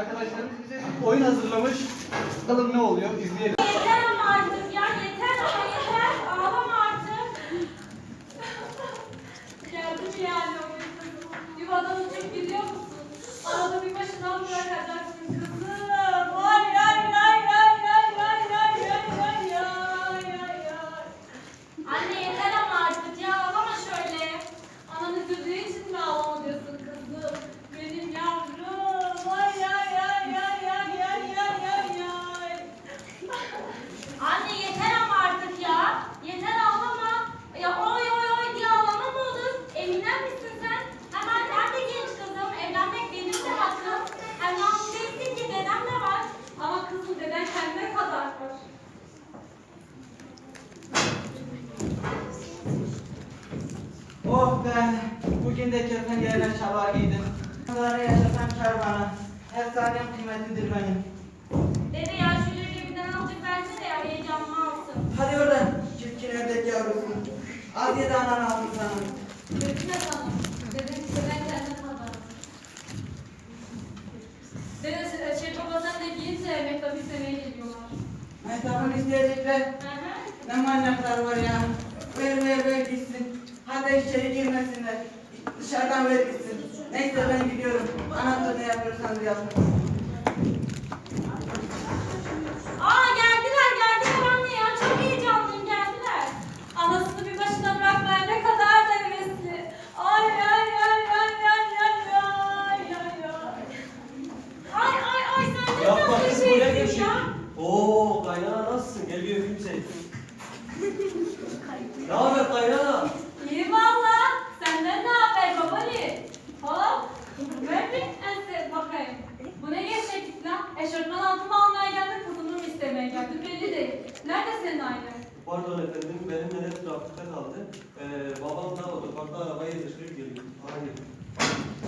arkadaşlarımız bize oyun hazırlamış. Bakalım ne oluyor izleyelim. Yeter ama Hı hı. Ne manyaklar var ya. Ver ver ver gitsin. Hadi içeri girmesinler. Dışarıdan ver gitsin. Neyse ben gidiyorum. Ne yapıyorsanız yapın. Değil. Nerede senin ailen? Pardon efendim benim nene trafikte kaldı. Ee, babam da otoparkta arabayı yetiştirip geliyor. Hayır.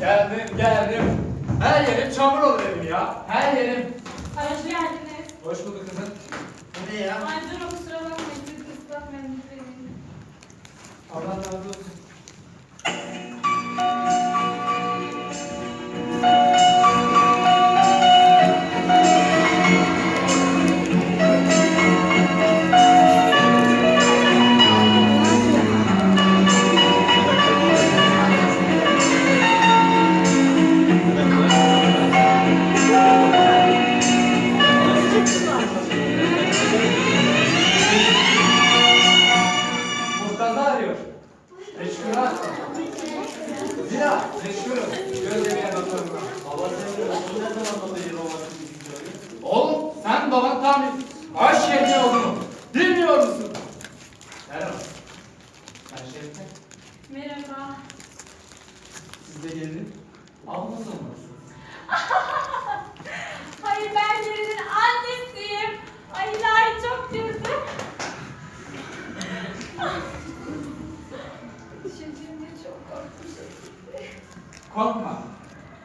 Geldim, geldim. Her yerim çamur olur benim ya. Her yerim. Hoş geldiniz. Hoş bulduk kızım. Bu ne ya? Ay dur kusura bakmayın siz ıslak mendil Allah razı olsun.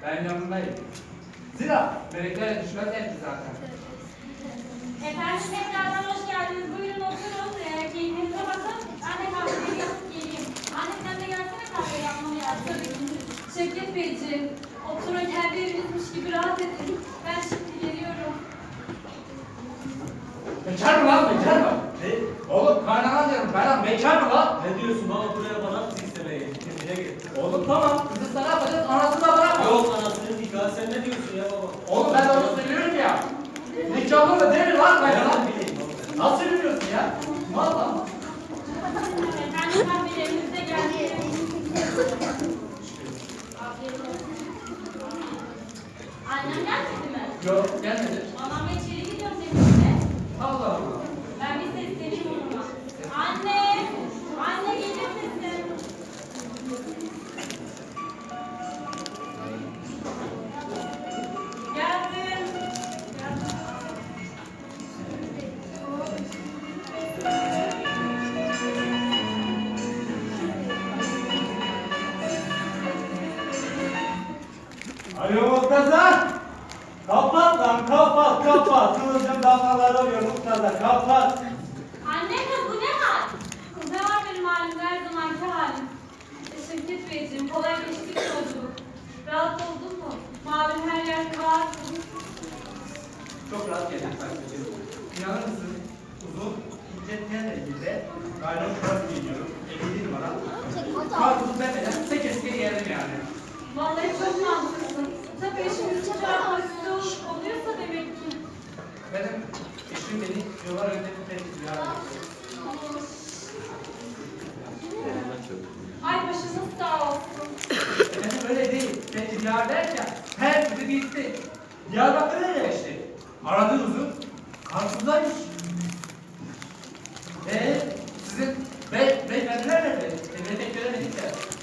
Ben yanındayım. Zira meleklere düşmez elki zaten. Efendim tekrardan hoş geldiniz. Buyurun oturun. Ee, keyfinize bakın. Ben de kahveyi yapıp geleyim. Anne sen de gelsene kahve yapmamı yap. Tabii ki. Şevket Beyciğim, oturun kendi evinizmiş gibi rahat edin. Ben şimdi geliyorum. Bekar mı lan bekar mı? Ne? Oğlum kaynanan diyorum kaynanan bekar mı lan? Ne diyorsun baba buraya bana kız istemeye. Kendine gel. Oğlum tamam kızı sana yapacağız anasını da bırakma. Yok nikahı sen ne diyorsun ya baba? Oğlum ben onu söylüyorum ya. Nikahlı mı değil mi lan? Ben bileyim baba. Nasıl biliyorsun ya? Valla. Efendim kahveleriniz de geldi. Afiyet olsun. Annem gelmedi mi? Yok gelmedi. Anam içeri Yalnız Be, beyefendiler nerede? Memleket göremedik ya.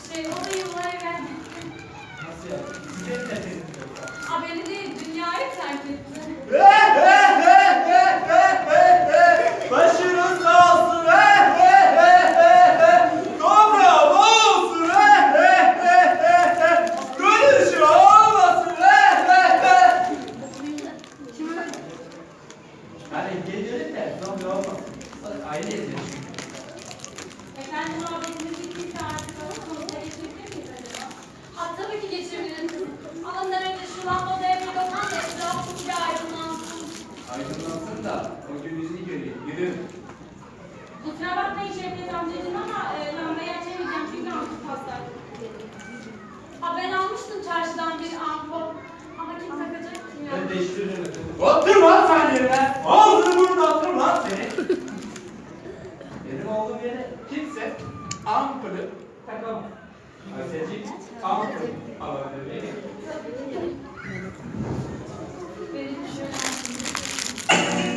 Kusura bakmayın Şevket amcacığım ama e, lambayı açamayacağım çünkü ampul patladı. Ha ben almıştım çarşıdan bir ampul. Ama kim takacak kim ya? Ben değiştiririm efendim. Otur lan sen yerine. Ağzını burnunu attım lan seni. Benim olduğum yere kimse ampulü takamaz. Aysacık ampul alabilir. Benim şöyle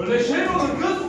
Öyle şey mi olur kız?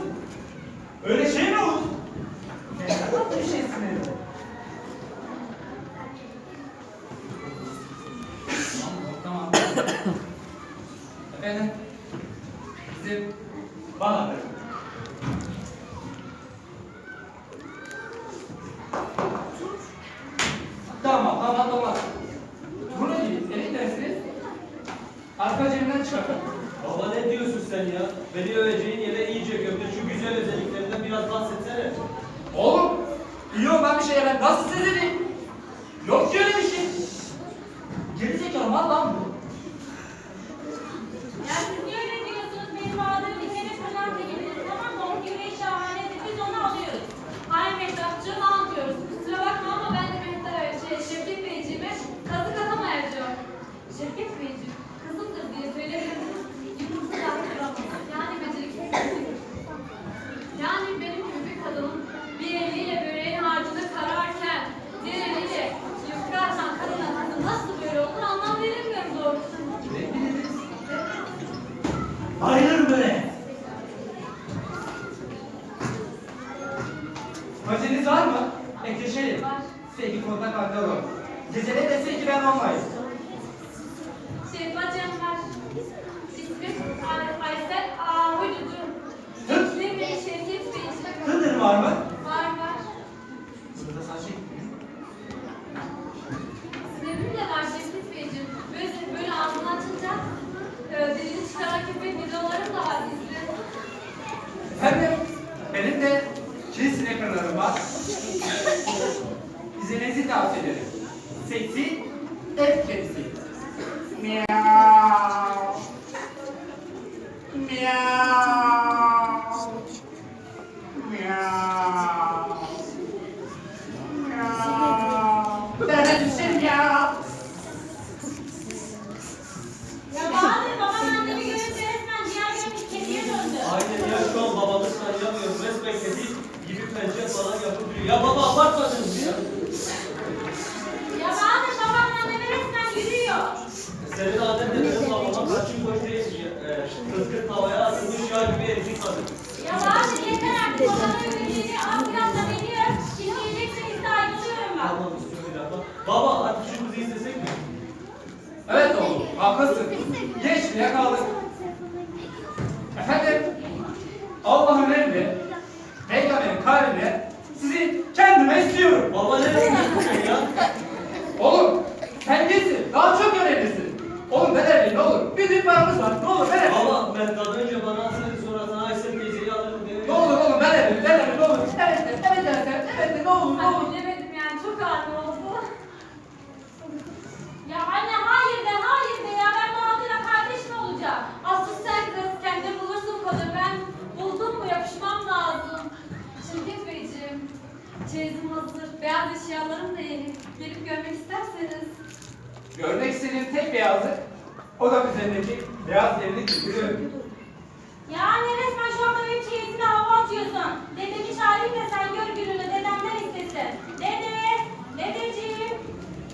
sensin ya. Ya abi babam annemi görünce resmen diğer gün kediye döndü. Aynen ya şu an babalık anlayamıyorum. Resmen kedi gibi pençe falan yapıp duruyor. Ya baba abartmasın istiyorum. Baba ne diyorsun ya? Oğlum, sen gitsin, daha çok görevlisin. Oğlum ver elini ne olur, bir düğün paramız var, ne olur ver elini. Baba ben daha önce bana alsaydı sonra sana Aysel teyzeyi alırım diye. Ne olur oğlum ver elini, ver elini ne olur. Evet de, evet de, evet de ne olur ne Ay olur. bilemedim yani çok ağır oldu. Ya anne hayır de hayır de ya ben bu altına kardeş mi olacağım? Asıl sen kız kendin bulursun kalır ben buldum mu yapışmam lazım. Şevket Beyciğim çeyizim hazır beyaz eşyalarım da yeni gelip görmek isterseniz. Görmek istediğim tek beyazlık, o da üzerindeki beyaz evlilik yürü. Ya anne resmen şu anda benim çeyizime hava atıyorsun. Dedemi çağırayım da sen gör gününü dedemden istesin. Dede, dedeciğim.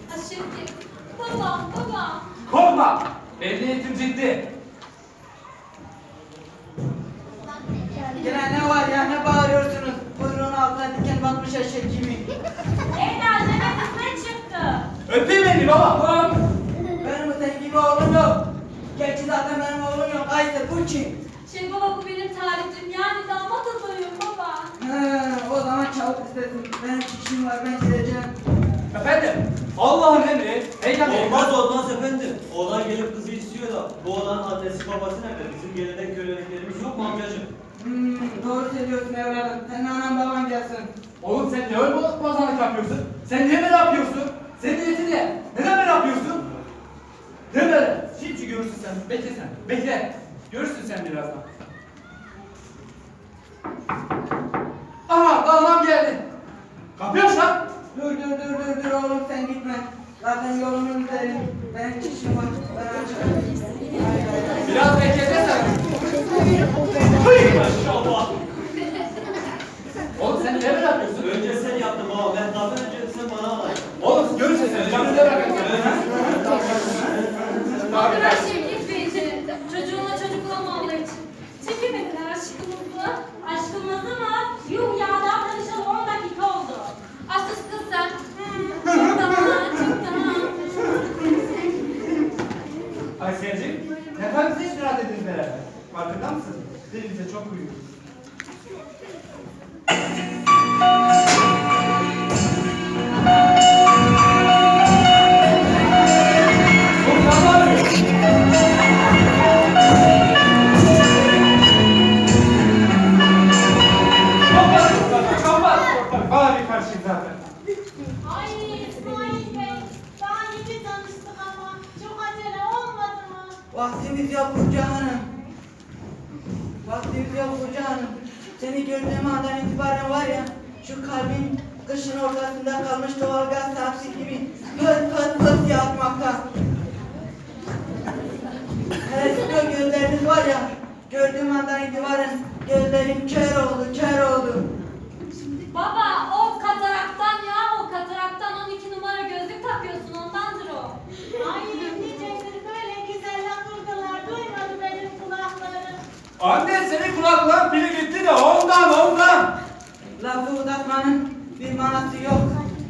Ha Şevket, babam, babam. Korkma, evliyetim ciddi. Mu amcacığım? Hmm, doğru söylüyorsun evladım. Senin anan baban gelsin. Oğlum sen niye öyle bozanlık yapıyorsun? Sen niye böyle yapıyorsun? Senin niyetin ne? Neden böyle yapıyorsun? Ne böyle? Şimdi görürsün sen. Bekle sen. Bekle. Görürsün sen birazdan. Aha dalmam geldi. Kapıyı aç lan. Dur dur dur dur dur oğlum sen gitme. Zaten yolumun üzeri. Benim işim var. Ben açarım. Haydi, haydi, bekletirsen. Maşallah. Oğlum sen niye böyle yapıyorsun? Önce sen yaptın baba. Ben daha önce sen bana alaydın. Oğlum görürsün sen. Canını ne bırakın Bakın Şevket Beyciğim çocuğuna çocuk olmamaları için. Çekemediler aşkımızı. Aşkımızı mı? Vaktimiz yok Burcu Hanım. Seni gördüğüm andan itibaren var ya, şu kalbin kışın ortasında kalmış doğalgaz saati gibi pıt pıt pıt yatmakta. Hele sizin gözleriniz var ya, gördüğüm andan itibaren gözlerim kör oldu, kör oldu. Baba o Anne senin kulakların pili gitti de ondan ondan. Lafı uzatmanın bir manası yok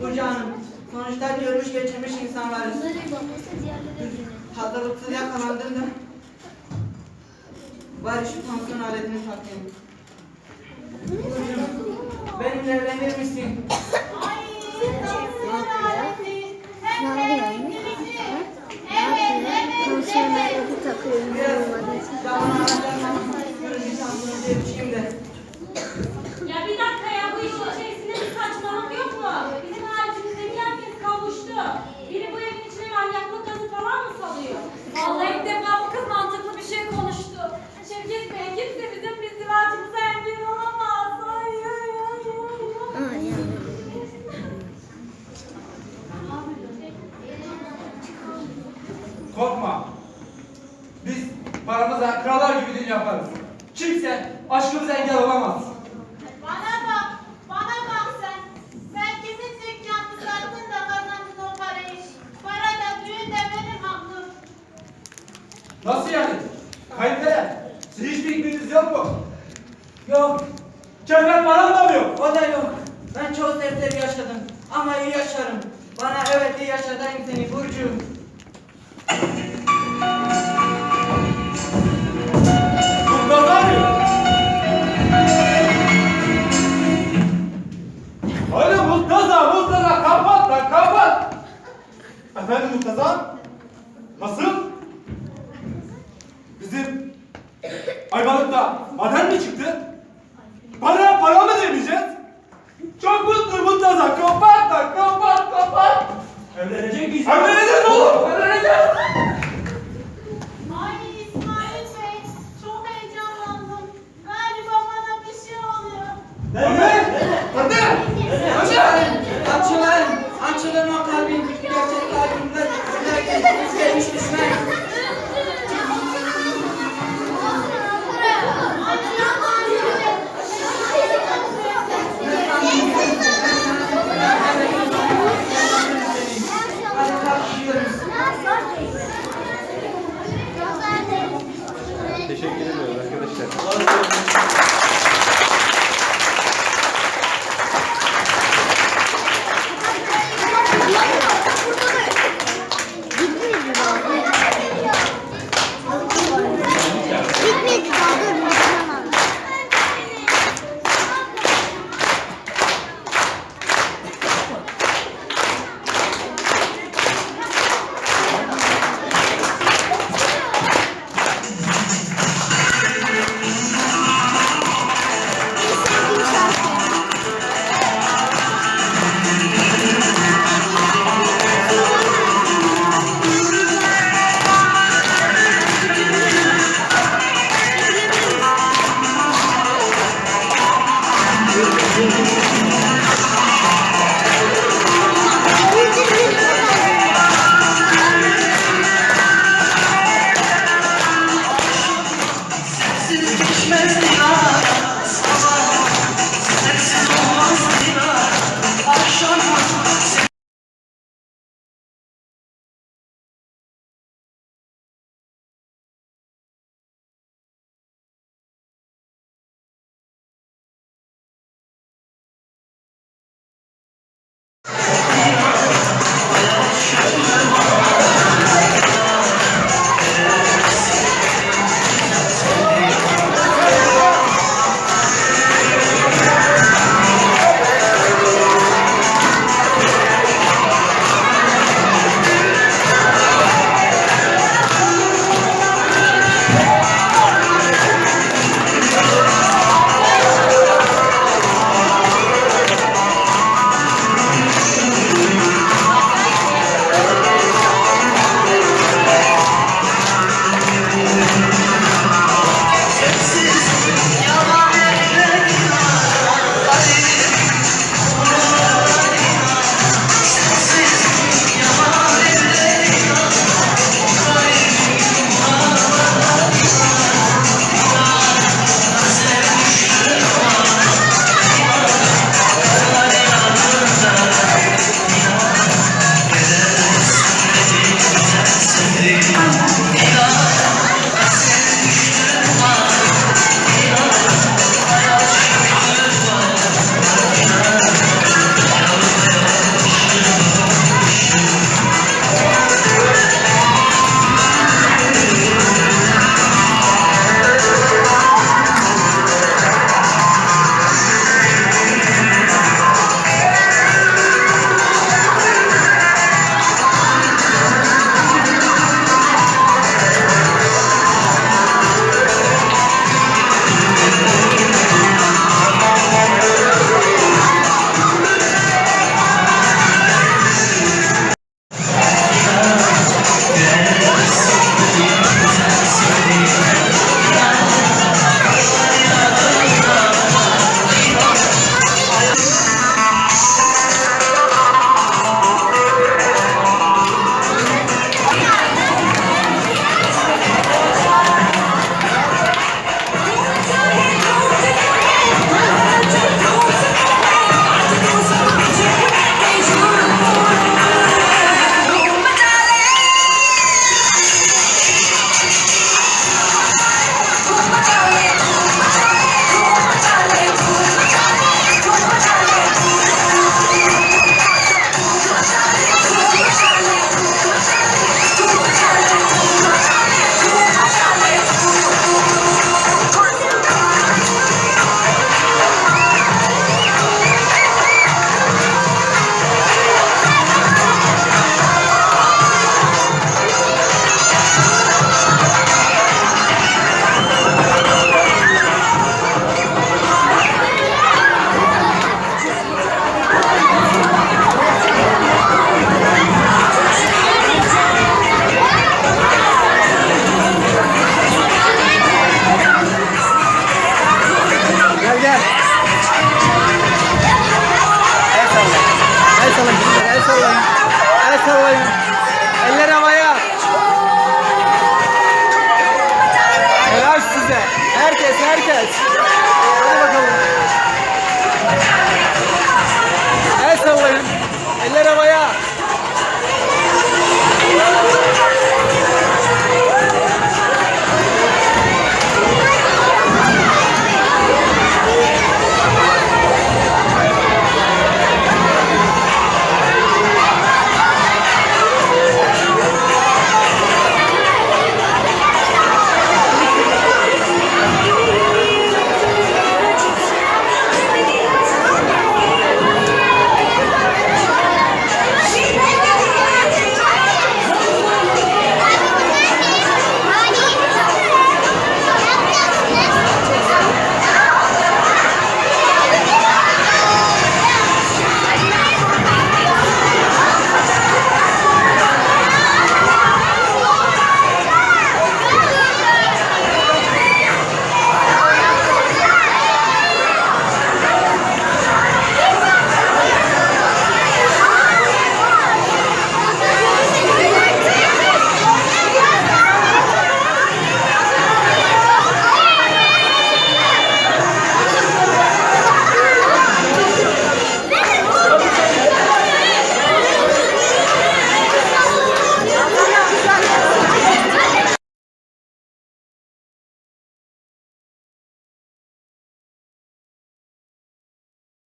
Burcu Hanım. Sonuçta görmüş geçirmiş insanlarız. Hazırlıksız yakalandın da. Bari şu tansiyon aletini takayım. Burcu, benimle evlenir misin? Ay tansiyon aleti. Ne yapıyorsun? Evet evet Tansiyon evet. aleti takıyorum Biraz olmadığı için. De. Ya bir dakika ya bu işin içerisinde bir saçmalık yok mu? Bizim haricimizdeki herkes kavuştu. Biri bu evin içine manyaklık gazı falan mı salıyor? Vallahi ilk defa bu kız mantıklı bir şey konuştu. Şevket Bey kimse bizim izdivacımıza engel olamaz. Ay ay ay ay. Yani. Korkma. Biz paramıza krallar gibi düğün yaparız. Kimse aşkımıza engel olamaz. Bana bak, bana bak sen. Sen kimin dükkanını sattın da kazandın o parayı. Para da düğün de benim aklım. Nasıl yani? Kayınpeder, siz hiçbir ilginiz yok mu? Yok. Kefen param da mı yok? O da yok. Ben çok dertleri yaşadım. Ama iyi yaşarım. Bana evet iyi yaşa derim seni Burcu'm. Efendim Murtaza? Nasıl? Bizim Ayvalık'ta maden mi çıktı? Para, para mı demeyeceğiz? Çok mutluyum Murtaza. Kapat da kapat kapat. Evlenecek miyiz? Evleneceğiz oğlum. Evleneceğiz. Ay İsmail Bey çok heyecanlandım. Galiba bana bir şey oluyor. Anne! Anne! Anne! Parçalarıma kalbin küçük gerçek kalbimde Gülerken gelmiş düşmen